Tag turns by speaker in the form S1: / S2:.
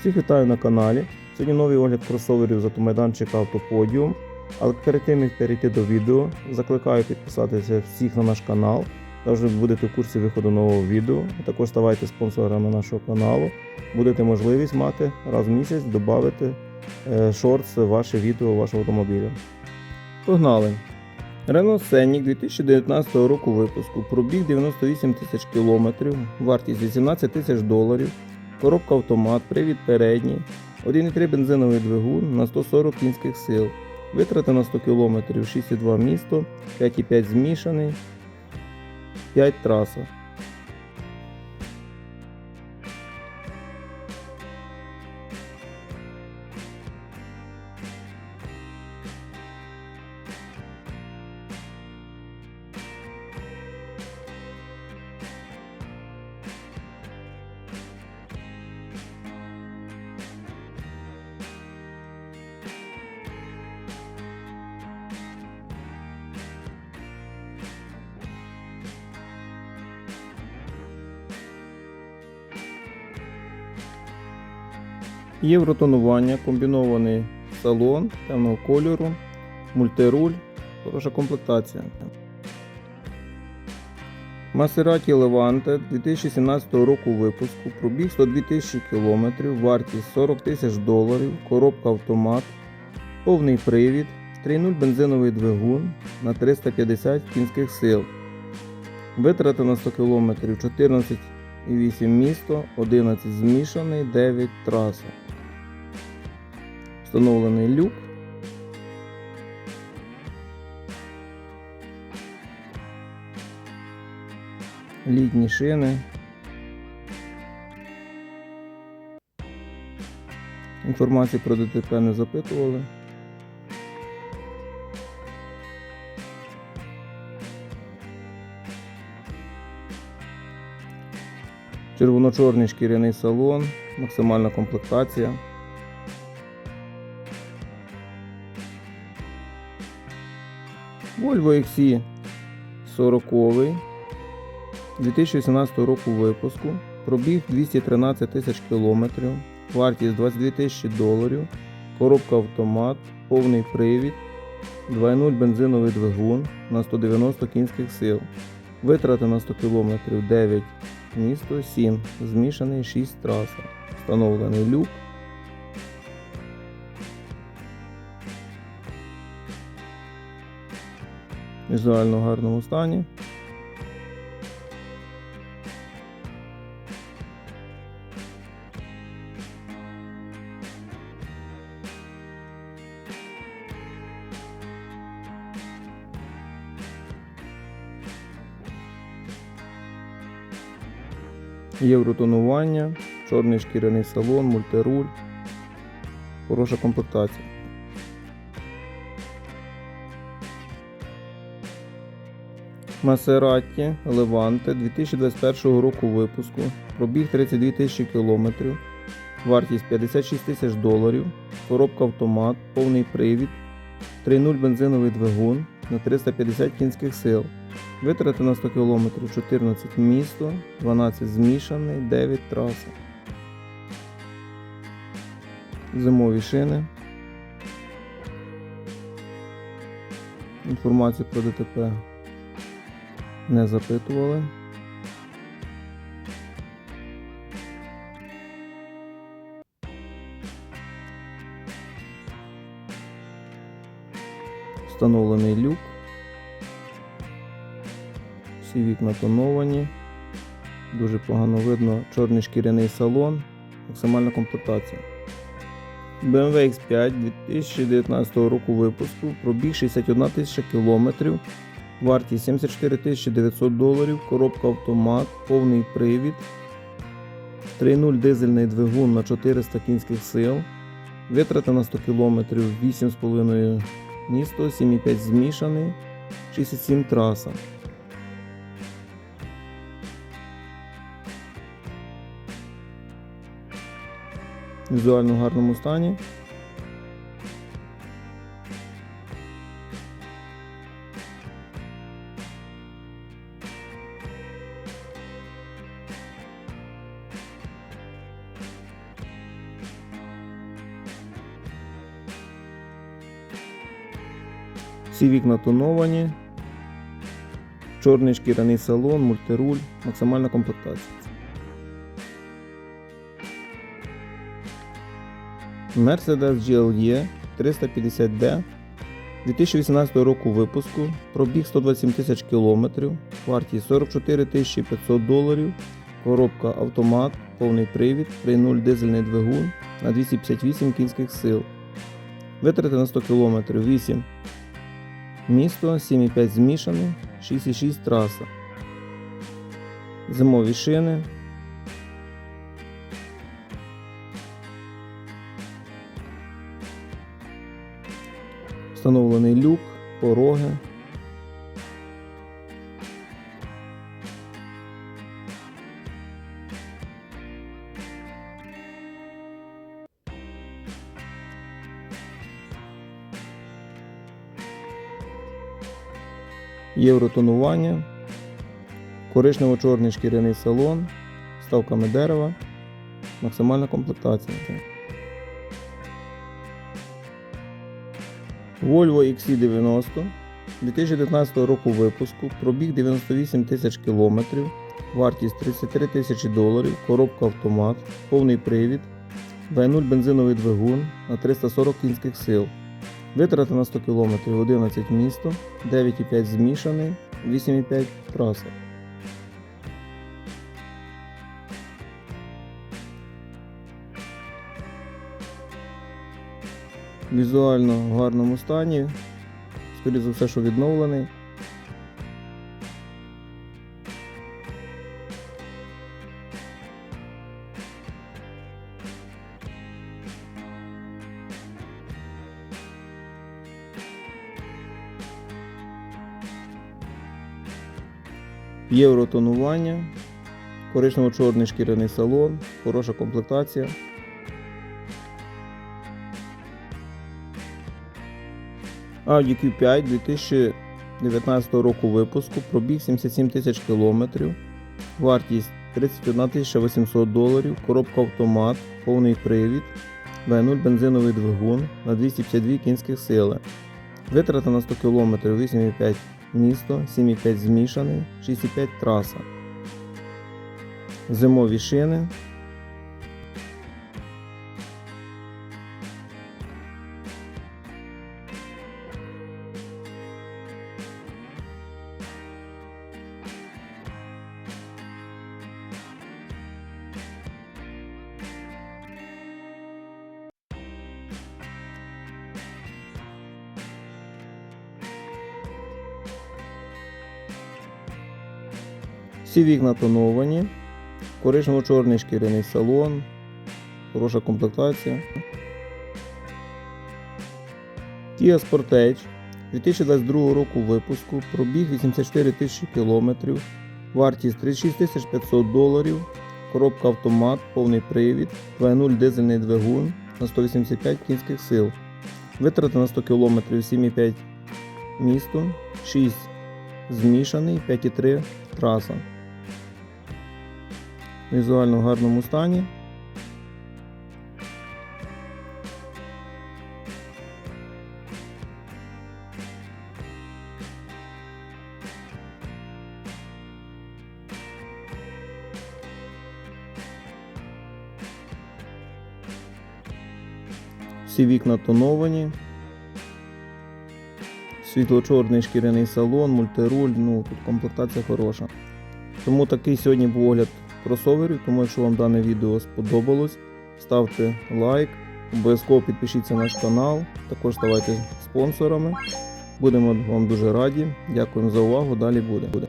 S1: Всіх вітаю на каналі. Сьогодні новий огляд кросоверів з автомайданчика Автоподіум. Але перед тим як перейти до відео, закликаю підписатися всіх на наш канал. Також будете в курсі виходу нового відео. Також ставайте спонсорами нашого каналу. Будете можливість мати раз в місяць додати е, шортс ваше відео вашого автомобіля. Погнали! Renault Scenic 2019 року випуску, пробіг 98 тисяч кілометрів, вартість 18 тисяч доларів, коробка автомат, привід передній, 1,3 бензиновий двигун на 140 кінських сил, витрати на 100 км 6,2 місто, 5,5 змішаний, 5 траса. Євротонування, комбінований салон темного кольору, мультируль, хороша комплектація. Maserati Levante 2017 року випуску, пробіг 102 тисячі км, вартість 40 тисяч доларів, коробка автомат, повний привід, 3.0 бензиновий двигун на 350 кінських сил. Витрати на 100 км 14,8 місто, 11 змішаний, 9 траса. Встановлений люк. Літні шини. Інформації про ДТП не запитували. Червоно-чорний шкіряний салон, максимальна комплектація. Volvo XC 40 2018 року випуску. Пробіг 213 тисяч кілометрів, вартість 22 тисячі доларів, коробка автомат, повний привід, 2.0 бензиновий двигун на 190 кінських сил. Витрати на 100 км 9 місто 7, змішаний 6 траса. Встановлений люк. Візуально в гарному стані. Євротонування, чорний шкіряний салон, мультируль. Хороша комплектація. Maserati Levante 2021 року випуску. Пробіг 32 тисячі кілометрів. Вартість 56 тисяч доларів. Коробка автомат, повний привід. 3.0 бензиновий двигун на 350 кінських сил. Витрати на 100 км 14 місто, 12 змішаний, 9 траса. Зимові шини. Інформацію про ДТП не запитували. Встановлений люк. Всі вікна тоновані. Дуже погано видно чорний шкіряний салон, максимальна комплектація. BMW X5 2019 року випуску, пробіг 61 тисяча кілометрів, вартість 74 тисячі 900 доларів, коробка автомат, повний привід, 3.0 дизельний двигун на 400 кінських сил, витрата на 100 км 8,5 місто, 7,5 змішаний, 67 траса. Візуально в гарному стані. Всі вікна тоновані. Чорний шкіряний салон, мультируль, максимальна комплектація. Mercedes GLE 350D 2018 року випуску, пробіг 127 тисяч кілометрів, вартість 44 тисячі 500 доларів, коробка автомат, повний привід, 3.0 дизельний двигун на 258 кінських сил. Витрати на 100 км 8 місто, 7,5 змішаний, 6,6 траса. Зимові шини. Встановлений люк, пороги. Євротонування. Коричнево-чорний шкіряний салон, ставками дерева, максимальна комплектація. Volvo XC90 2019 року випуску, пробіг 98 тисяч кілометрів, вартість 33 тисячі доларів, коробка автомат, повний привід, V0 бензиновий двигун на 340 кінських сил. Витрати на 100 км 11 місто, 9,5 змішаний, 8,5 траса. Візуально в гарному стані. Скоріше за все, що відновлений. Євротонування, коричнево-чорний шкіряний салон, хороша комплектація. Audi Q5 2019 року випуску, пробіг 77 тисяч кілометрів, вартість 31 800 доларів, коробка автомат, повний привід, V0 бензиновий двигун на 252 кінських сили. Витрата на 100 км 8,5 місто, 7,5 змішаний, 6,5 траса. Зимові шини. Всі вікна тоновані, коричнево-чорний шкіряний салон, хороша комплектація. Kia Sportage. 2022 року випуску, пробіг 84 тисячі кілометрів, вартість 36 500 доларів, коробка автомат, повний привід, 2.0 дизельний двигун на 185 кінських сил. Витрати на 100 км 7,5 місто, 6 змішаний, 5,3 траса. Візуально в гарному стані. Всі вікна тоновані. Світло-чорний шкіряний салон, мультируль, ну тут комплектація хороша. Тому такий сьогодні був огляд кросоверів. Тому якщо вам дане відео сподобалось, ставте лайк, обов'язково підпишіться на наш канал, також ставайте спонсорами. Будемо вам дуже раді. Дякуємо за увагу. Далі буде.